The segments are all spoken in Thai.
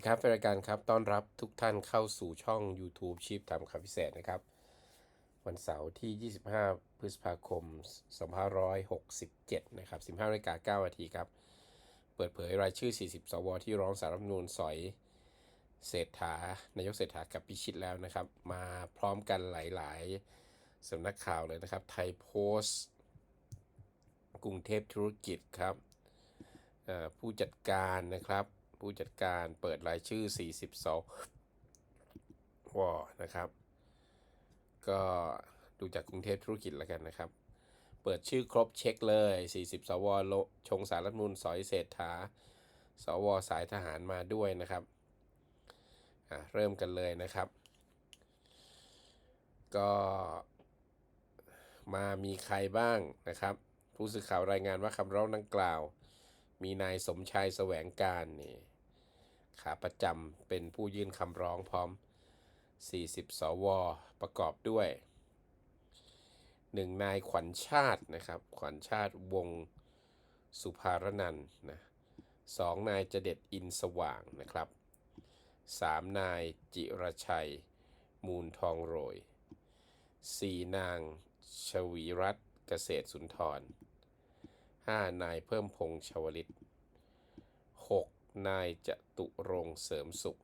ดีครับรายการครับต้อนรับทุกท่านเข้าสู่ช่อง YouTube ชีพทำคำพิเศษนะครับ วันเสาร์ที่ 25 พฤษภาคม 2567 นะครับ 15นาฬิกา9นาทีครับ เปิดเผยรายชื่อ 40 สว ที่ร้องสารรัฐมนูญสอยเศรษฐานายกเศรษฐากับพิชิตแล้วนะครับ มาพร้อมกันหลาย ๆสำนักข่าวเลยนะครับ ไทยโพสต์ กรุงเทพธุรกิจครับผู้จัดการนะครับ ผู้จัดการเปิดรายชื่อ 42วอนะครับ ก็ดูจากกรุงเทพธุรกิจแล้วกันนะครับ เปิดชื่อครบเช็คเลย 40 สวโลชงสารรัฐมนูลสอยเศรษฐา สวสายทหารมาด้วยนะครับอะเริ่มกันเลยนะครับ ก็มามีใครบ้างนะครับ ผู้สื่อข่าวรายงานว่าคำร้องดังกล่าว มีนายสมชายแสวงการนี่ ขาประจำเป็นผู้ยื่นคำร้องพร้อม 40 สว ประกอบด้วยหนึ่งนายขวัญชาตินะครับ ขวัญชาติวงสุภารนันนะสองนายจเด็ดอินสว่างนะครับสามนายจิรชัย มูลทองโรยสี่นางชวีรัตน์เกษตรสุนทรห้านายเพิ่มพงษ์ชวลิตหก นายจตุรงเสริมสุข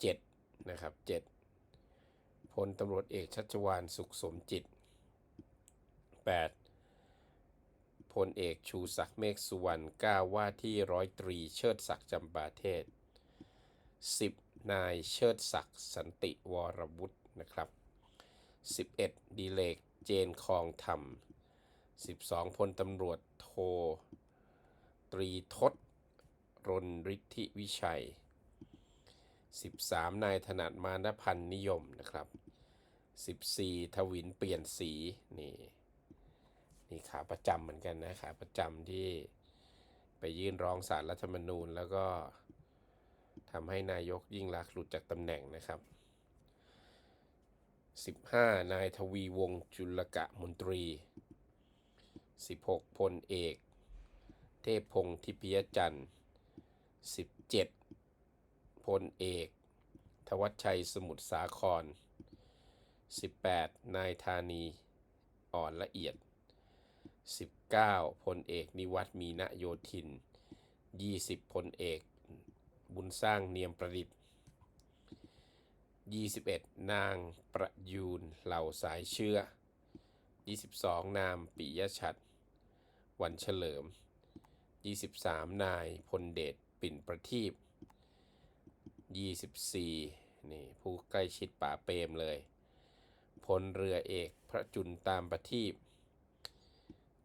เจ็ดนะครับเจ็ดพลตำรวจเอกชัชวานสุขสมจิตแปดพลเอกชูศักดิ์เมฆสุวรรณก้าวว่าที่ร้อยตรีเชิดศักดิ์จำปาเทศสิบนายเชิดศักดิ์สันติวรวุฒนะครับสิบเอ็ดดีเลกเจนคองธรรม 12พลตำรวจโทตรีทศ รนฤทธิวิชัย 13 นายถนัดมานพันนิยมนะครับ 14 ทวินเปลี่ยนสี นี่ นี่ขาประจำเหมือนกันนะขาประจำที่ไปยื่นร้องสารรัฐธรรมนูญ แล้วก็ทำให้นายกยิ่งลักษณ์หลุดจากตำแหน่งนะครับ 15 นายทวีวงศ์จุลกะมนตรี 16 พลเอก เทพพงศ์ทิพยจันทร์ 17พลเอก ทวัชชัยสมุทรสาคร 18 นายธานีอ่อนละเอียด 19พลเอกนิวัฒน์มีณโยธิน 20พลเอก บุญสร้างเนียมประดิษฐ์ 21 นางประยูนเหล่าสายเชื้อ22 นามปิยชัด วันเฉลิม 23 นายพลเดช ปิ่นประทีป24 นี่ผู้ใกล้ชิดป่าเปรมเลย พลเรือเอกพระจุลตามประทีป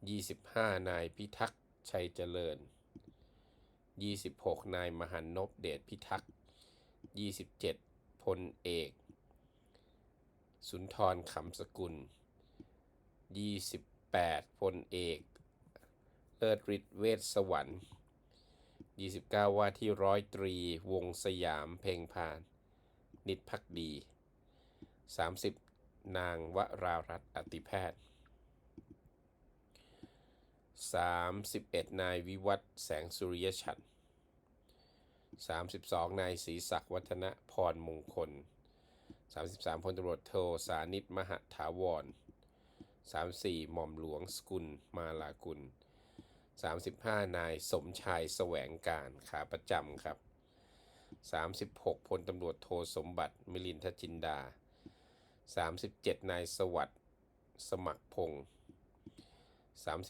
25 นายพิทักษ์ชัยเจริญ 26 นายมหันนพเดชพิทักษ์ 27 พลเอก สุนทรขำสกุล 28 พลเอก เลิศฤทธิ์เวชสวรรค์ 29 ว่าที่ร้อยตรีวงสยามเพ่งพาน นิตพักดี 30 นางวรารัตน์อติแพทย์ 31 นายวิวัฒน์แสงสุริยฉัตร32 นายศรีศักดิ์วัฒนพรมงคล 33พลตำรวจโทสานิตมหาถาวร 34 หม่อมหลวงสกุลมาลากุล 35 นายสมชายแสวงการขาประจำครับ 36พลตำรวจโทสมบัติมิลินทจินดา 37 นายสวัสด์สมัครพงศ์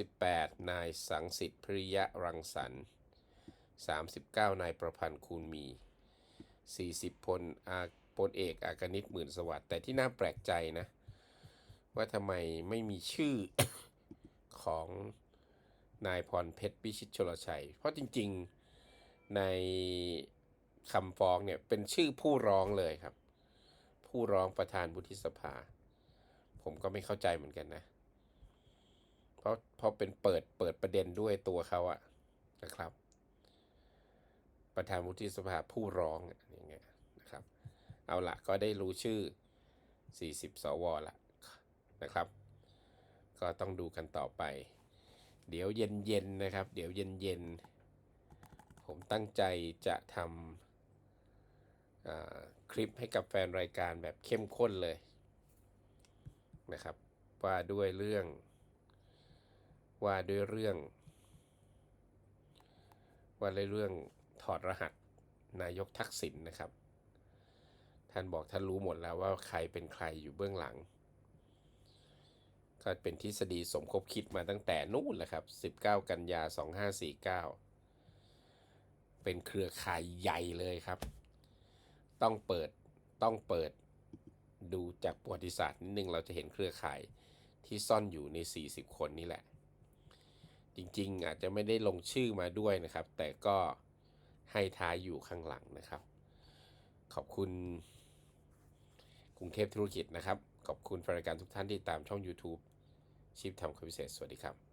38 นายสังสิทธิ์พริยะรังสรรค์39 นายประพันธ์คูณมี 40 พลอาพลเอกอากนิตหมื่นสวัสดิ์แต่ที่น่าแปลกใจนะ ว่าทำไมไม่มีชื่อของ นายพรเพชรพิชิตชลชัย เพราะจริงๆในคำฟ้องเนี่ยเป็นชื่อผู้ร้องเลยครับ ผู้ร้องประธานวุฒิสภา ผมก็ไม่เข้าใจเหมือนกันนะ เพราะเพราะเป็นเปิดเปิดประเด็นด้วยตัวเขาอะนะครับ ประธานวุฒิสภาผู้ร้องอะอย่างเงี้ยนะครับ เอาละก็ได้รู้ชื่อ 40 สวละนะครับ ก็ต้องดูกันต่อไป เดี๋ยวเย็นๆนะครับ เดี๋ยวเย็นๆผผมตั้งใจจะทำคลิปให้กับแฟนรายการแบบเข้มข้นเลยนะครับ ว่าด้วยเรื่อง ว่าด้วยเรื่อง ว่าด้วยเรื่องถอดรหัสนายกทักษิณนะครับ ท่านบอกท่านรู้หมดแล้วว่าใครเป็นใครอยู่เบื้องหลัง ก็เป็นทฤษฎีสมคบคิดมาตั้งแต่นู่นแหละครับ 19 กันยา 2549 เป็นเครือข่ายใหญ่เลยครับ ต้องเปิดต้องเปิดดูจากประวัติศาสตร์นิดนึงเราจะเห็นเครือข่ายที่ซ่อนอยู่ใน 40 คนนี่แหละ จริงๆ อาจจะไม่ได้ลงชื่อมาด้วยนะครับ แต่ก็ให้ท้ายอยู่ข้างหลังนะครับ ขอบคุณกรุงเทพธุรกิจนะครับ ขอบคุณแฟนรายการทุกท่านที่ตามช่อง YouTube ชีพทำคำพิเศษ สวัสดีครับ